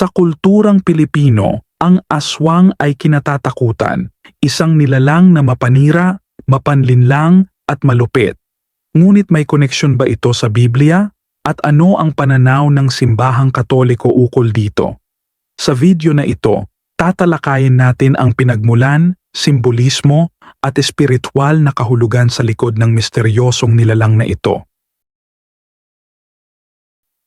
Sa kulturang Pilipino, ang aswang ay kinatatakutan, isang nilalang na mapanira, mapanlinlang at malupit. Ngunit may koneksyon ba ito sa Biblia? At ano ang pananaw ng simbahang katoliko ukol dito? Sa video na ito, tatalakayin natin ang pinagmulan, simbolismo at espiritual na kahulugan sa likod ng misteryosong nilalang na ito.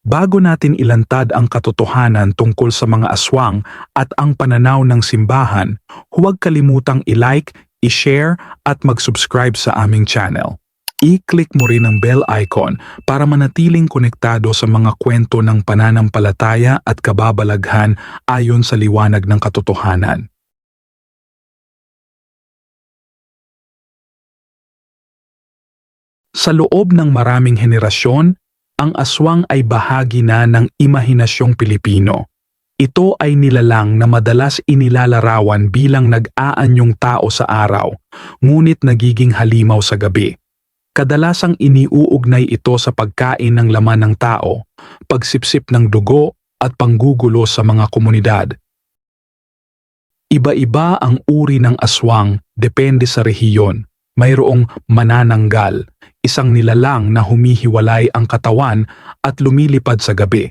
Bago natin ilantad ang katotohanan tungkol sa mga aswang at ang pananaw ng simbahan, huwag kalimutang i-like, i-share at mag-subscribe sa aming channel. I-click mo rin ang bell icon para manatiling konektado sa mga kwento ng pananampalataya at kababalaghan ayon sa liwanag ng katotohanan. Sa loob ng maraming henerasyon, ang aswang ay bahagi na ng imahinasyong Pilipino. Ito ay nilalang na madalas inilalarawan bilang nag-aanyong tao sa araw, ngunit nagiging halimaw sa gabi. Kadalasang iniuugnay ito sa pagkain ng laman ng tao, pagsipsip ng dugo at panggugulo sa mga komunidad. Iba-iba ang uri ng aswang depende sa rehiyon. Mayroong manananggal, isang nilalang na humihiwalay ang katawan at lumilipad sa gabi.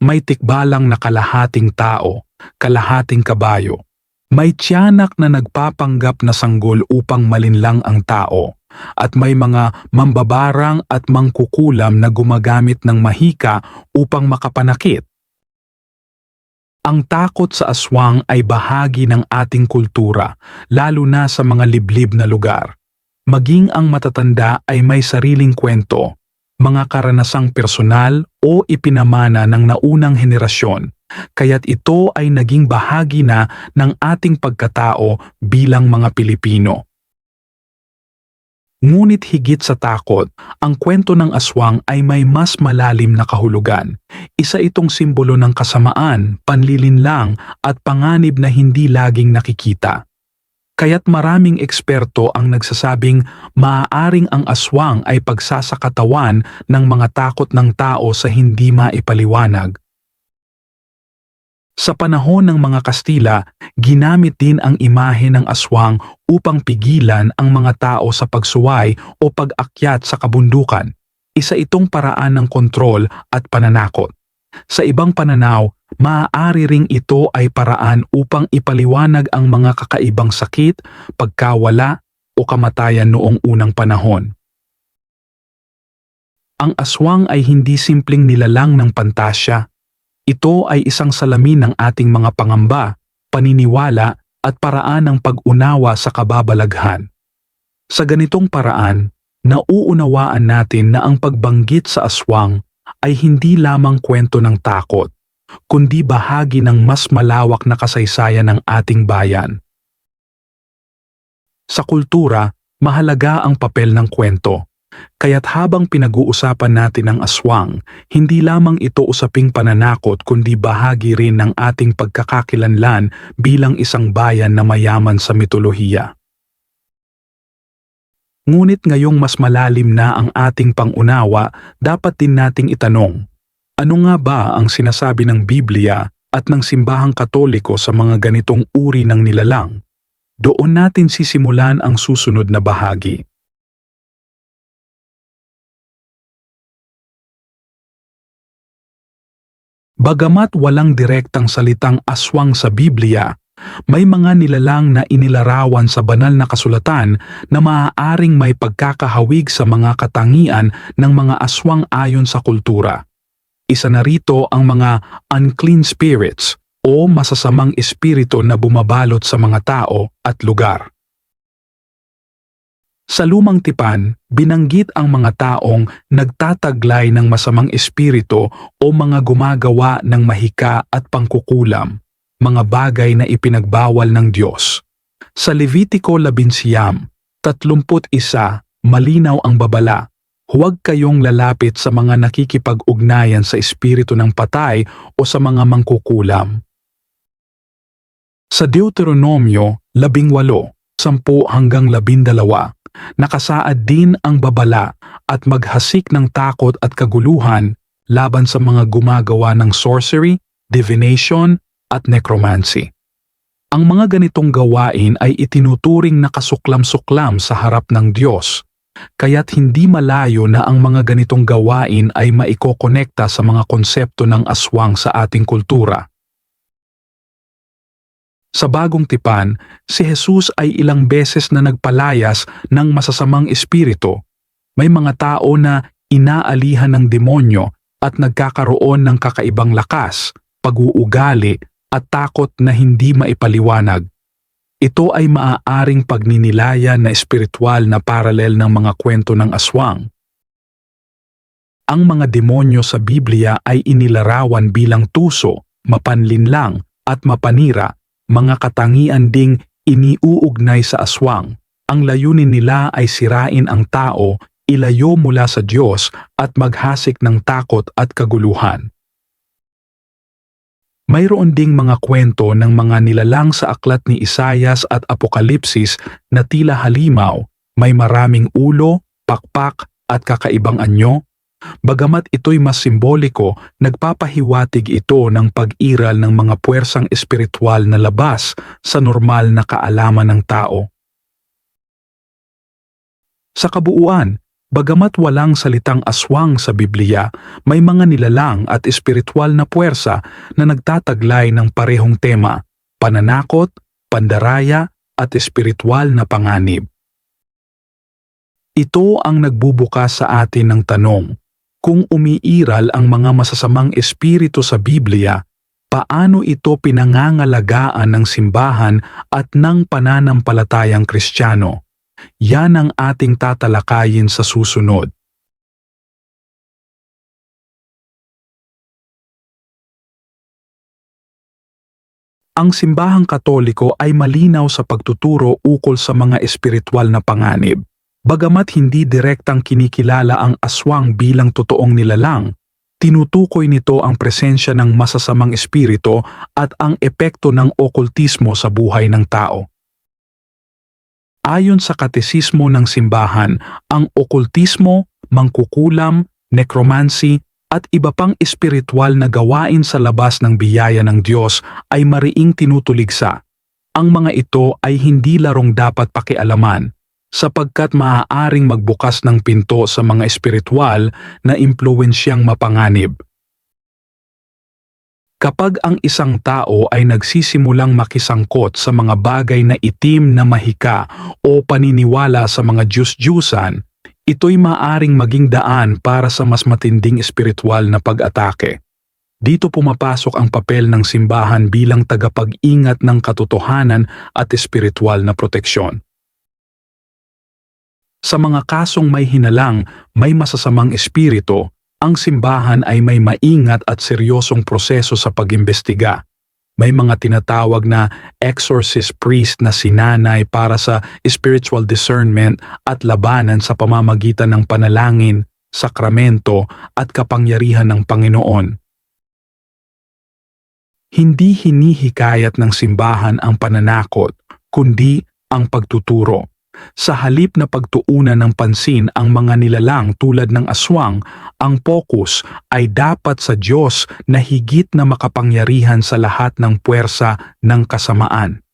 May tikbalang na kalahating tao, kalahating kabayo. May tiyanak na nagpapanggap na sanggol upang malinlang ang tao at may mga mambabarang at mangkukulam na gumagamit ng mahika upang makapanakit. Ang takot sa aswang ay bahagi ng ating kultura, lalo na sa mga liblib na lugar. Maging ang matatanda ay may sariling kwento, mga karanasang personal o ipinamana ng naunang henerasyon, kaya't ito ay naging bahagi na ng ating pagkatao bilang mga Pilipino. Ngunit higit sa takot, ang kwento ng aswang ay may mas malalim na kahulugan. Isa itong simbolo ng kasamaan, panlilinlang at panganib na hindi laging nakikita. Kaya't maraming eksperto ang nagsasabing maaaring ang aswang ay pagsasakatawan ng mga takot ng tao sa hindi maipaliwanag. Sa panahon ng mga Kastila, ginamit din ang imahe ng aswang upang pigilan ang mga tao sa pagsuway o pag-akyat sa kabundukan. Isa itong paraan ng kontrol at pananakot. Sa ibang pananaw, maaari ring ito ay paraan upang ipaliwanag ang mga kakaibang sakit, pagkawala o kamatayan noong unang panahon. Ang aswang ay hindi simpleng nilalang ng pantasya. Ito ay isang salamin ng ating mga pangamba, paniniwala at paraan ng pag-unawa sa kababalaghan. Sa ganitong paraan, nauunawaan natin na ang pagbanggit sa aswang ay hindi lamang kwento ng takot, kundi bahagi ng mas malawak na kasaysayan ng ating bayan. Sa kultura, mahalaga ang papel ng kwento. Kaya't habang pinag-uusapan natin ang aswang, hindi lamang ito usaping pananakot kundi bahagi rin ng ating pagkakakilanlan bilang isang bayan na mayaman sa mitolohiya. Ngunit ngayong mas malalim na ang ating pangunawa, dapat din nating itanong, ano nga ba ang sinasabi ng Biblia at ng simbahang katoliko sa mga ganitong uri ng nilalang? Doon natin sisimulan ang susunod na bahagi. Bagamat walang direktang salitang aswang sa Biblia, may mga nilalang na inilarawan sa banal na kasulatan na maaaring may pagkakahawig sa mga katangian ng mga aswang ayon sa kultura. Isa na rito ang mga unclean spirits o masasamang espiritu na bumabalot sa mga tao at lugar. Sa lumang tipan, binanggit ang mga taong nagtataglay ng masamang espiritu o mga gumagawa ng mahika at pangkukulam mga bagay na ipinagbawal ng Diyos. Sa Levitico 11, 31, malinaw ang babala, huwag kayong lalapit sa mga nakikipag-ugnayan sa espiritu ng patay o sa mga mangkukulam. Sa Deuteronomio 18, 10 hanggang 12, nakasaad din ang babala at maghasik ng takot at kaguluhan laban sa mga gumagawa ng sorcery, divination, at necromancy. Ang mga ganitong gawain ay itinuturing na kasuklam-suklam sa harap ng Diyos, kaya't hindi malayo na ang mga ganitong gawain ay maikokonekta sa mga konsepto ng aswang sa ating kultura. Sa bagong tipan, si Jesus ay ilang beses na nagpalayas ng masasamang espiritu. May mga tao na inaalihan ng demonyo at nagkakaroon ng kakaibang lakas, pag-uugali at takot na hindi maipaliwanag. Ito ay maaaring pagninilaya na espiritual na paralel ng mga kwento ng aswang. Ang mga demonyo sa Biblia ay inilarawan bilang tuso, mapanlinlang at mapanira, mga katangian ding iniuugnay sa aswang. Ang layunin nila ay sirain ang tao, ilayo mula sa Diyos at maghasik ng takot at kaguluhan. Mayroon ding mga kwento ng mga nilalang sa aklat ni Isayas at Apokalipsis na tila halimaw, may maraming ulo, pakpak at kakaibang anyo. Bagamat ito'y mas simboliko, nagpapahiwatig ito ng pag-iral ng mga puwersang espiritual na labas sa normal na kaalaman ng tao. Sa kabuuan, Bagamat walang salitang aswang sa Biblia, may mga nilalang at espiritual na puwersa na nagtataglay ng parehong tema, pananakot, pandaraya at espiritual na panganib. Ito ang nagbubukas sa atin ng tanong, kung umiiral ang mga masasamang espiritu sa Biblia, paano ito pinangangalagaan ng simbahan at ng pananampalatayang Kristiyano? Yan ang ating tatalakayin sa susunod. Ang simbahang katoliko ay malinaw sa pagtuturo ukol sa mga espiritual na panganib. Bagamat hindi direktang kinikilala ang aswang bilang totoong nilalang, tinutukoy nito ang presensya ng masasamang espiritu at ang epekto ng okultismo sa buhay ng tao. Ayon sa katesismo ng simbahan, ang okultismo, mangkukulam, necromancy, at iba pang espiritual na gawain sa labas ng biyaya ng Diyos ay mariing tinutuligsa. Ang mga ito ay hindi larong dapat pakialaman sapagkat maaaring magbukas ng pinto sa mga espiritual na impluensyang mapanganib. Kapag ang isang tao ay nagsisimulang makisangkot sa mga bagay na itim na mahika o paniniwala sa mga Diyos-Diyusan, ito'y maaring maging daan para sa mas matinding espiritual na pag-atake. Dito pumapasok ang papel ng simbahan bilang tagapag-ingat ng katotohanan at espiritual na proteksyon. Sa mga kasong may hinalang, may masasamang espiritu, ang simbahan ay may maingat at seryosong proseso sa pag-imbestiga. May mga tinatawag na exorcist priest na sinanay para sa spiritual discernment at labanan sa pamamagitan ng panalangin, sakramento at kapangyarihan ng Panginoon. Hindi hinihikayat ng simbahan ang pananakot, kundi ang pagtuturo. Sa halip na pagtuunan ng pansin ang mga nilalang tulad ng aswang, ang focus ay dapat sa Diyos na higit na makapangyarihan sa lahat ng puwersa ng kasamaan.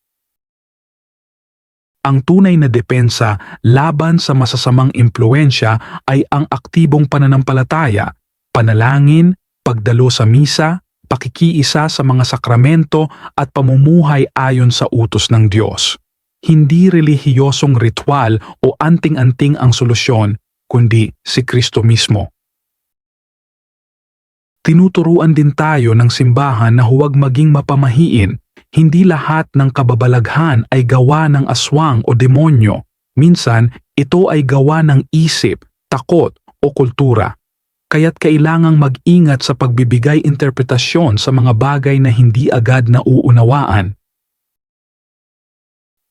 Ang tunay na depensa laban sa masasamang impluensya ay ang aktibong pananampalataya, panalangin, pagdalo sa misa, pakikiisa sa mga sakramento at pamumuhay ayon sa utos ng Diyos. Hindi relihiyosong ritual o anting-anting ang solusyon, kundi si Kristo mismo. Tinuturuan din tayo ng simbahan na huwag maging mapamahiin. Hindi lahat ng kababalaghan ay gawa ng aswang o demonyo. Minsan, ito ay gawa ng isip, takot o kultura. Kaya't kailangang mag-ingat sa pagbibigay interpretasyon sa mga bagay na hindi agad na uunawaan.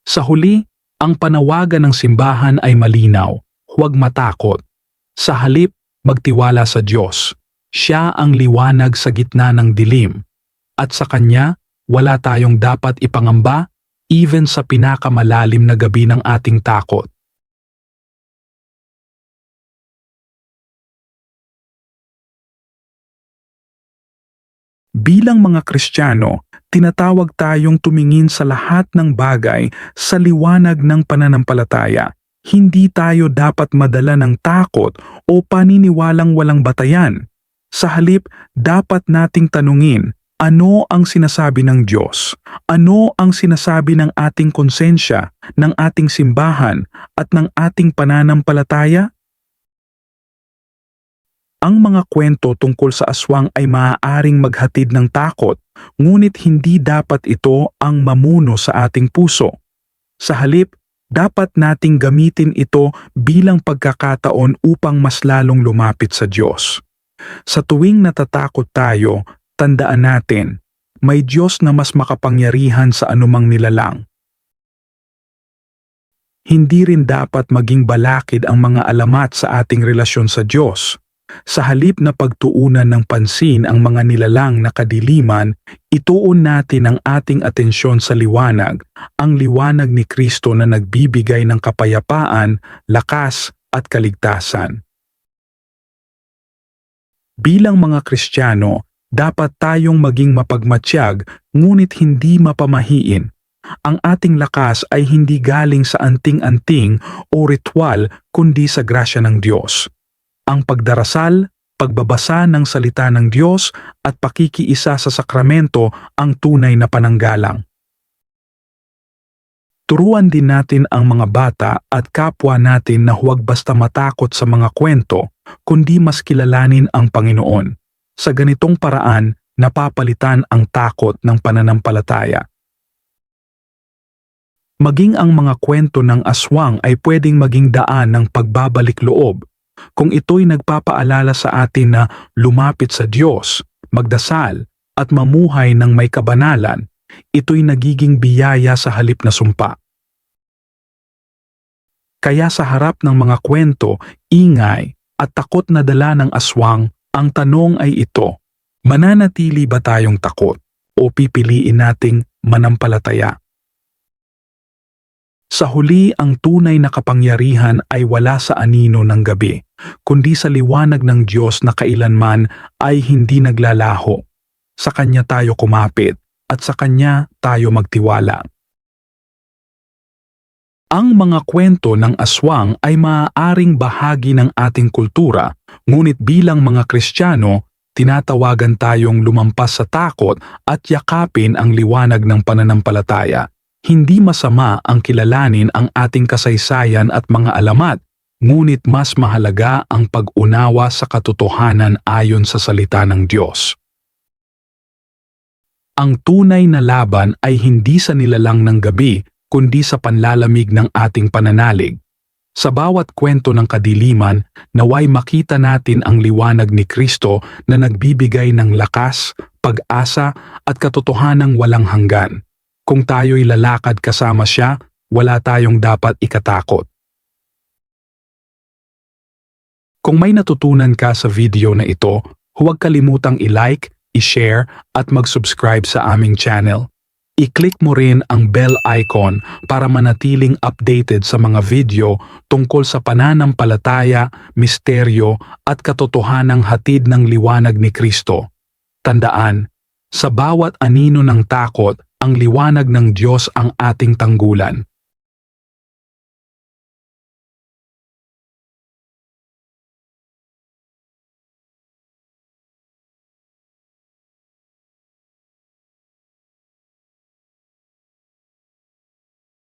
Sa huli, ang panawagan ng simbahan ay malinaw, huwag matakot. Sa halip, magtiwala sa Diyos. Siya ang liwanag sa gitna ng dilim. At sa Kanya, wala tayong dapat ipangamba even sa pinakamalalim na gabi ng ating takot. Bilang mga Kristiyano, tinatawag tayong tumingin sa lahat ng bagay sa liwanag ng pananampalataya. Hindi tayo dapat madala ng takot o paniniwalang walang batayan. Sa halip, dapat nating tanungin, ano ang sinasabi ng Diyos? Ano ang sinasabi ng ating konsensya, ng ating simbahan, at ng ating pananampalataya? Ang mga kwento tungkol sa aswang ay maaaring maghatid ng takot, ngunit hindi dapat ito ang mamuno sa ating puso. Sa halip, dapat nating gamitin ito bilang pagkakataon upang mas lalong lumapit sa Diyos. Sa tuwing natatakot tayo, tandaan natin, may Diyos na mas makapangyarihan sa anumang nilalang. Hindi rin dapat maging balakid ang mga alamat sa ating relasyon sa Diyos. Sa halip na pagtuunan ng pansin ang mga nilalang na kadiliman, ituon natin ang ating atensyon sa liwanag, ang liwanag ni Kristo na nagbibigay ng kapayapaan, lakas at kaligtasan. Bilang mga Kristiyano, dapat tayong maging mapagmatsyag ngunit hindi mapamahiin. Ang ating lakas ay hindi galing sa anting-anting o ritual kundi sa grasya ng Diyos. Ang pagdarasal, pagbabasa ng salita ng Diyos at pakikiisa sa sakramento ang tunay na pananggalang. Turuan din natin ang mga bata at kapwa natin na huwag basta matakot sa mga kwento, kundi mas kilalanin ang Panginoon. Sa ganitong paraan, napapalitan ang takot ng pananampalataya. Maging ang mga kwento ng aswang ay pwedeng maging daan ng pagbabalik loob kung ito'y nagpapaalala sa atin na lumapit sa Diyos, magdasal, at mamuhay ng may kabanalan, ito'y nagiging biyaya sa halip na sumpa. Kaya sa harap ng mga kwento, ingay, at takot na dala ng aswang, ang tanong ay ito, mananatili ba tayong takot o pipiliin nating manampalataya? Sa huli ang tunay na kapangyarihan ay wala sa anino ng gabi, kundi sa liwanag ng Diyos na kailanman ay hindi naglalaho. Sa Kanya tayo kumapit at sa Kanya tayo magtiwala. Ang mga kwento ng aswang ay maaaring bahagi ng ating kultura, ngunit bilang mga Kristiyano, tinatawagan tayong lumampas sa takot at yakapin ang liwanag ng pananampalataya. Hindi masama ang kilalanin ang ating kasaysayan at mga alamat, ngunit mas mahalaga ang pag-unawa sa katotohanan ayon sa salita ng Diyos. Ang tunay na laban ay hindi sa nilalang ng gabi, kundi sa panlalamig ng ating pananalig. Sa bawat kwento ng kadiliman, naway makita natin ang liwanag ni Kristo na nagbibigay ng lakas, pag-asa at katotohanang walang hanggan. Kung tayo'y lalakad kasama siya, wala tayong dapat ikatakot. Kung may natutunan ka sa video na ito, huwag kalimutang i-like, i-share at mag-subscribe sa aming channel. I-click mo rin ang bell icon para manatiling updated sa mga video tungkol sa pananampalataya, misteryo at katotohanang hatid ng liwanag ni Kristo. Tandaan, sa bawat anino ng takot ang liwanag ng Diyos ang ating tanggulan.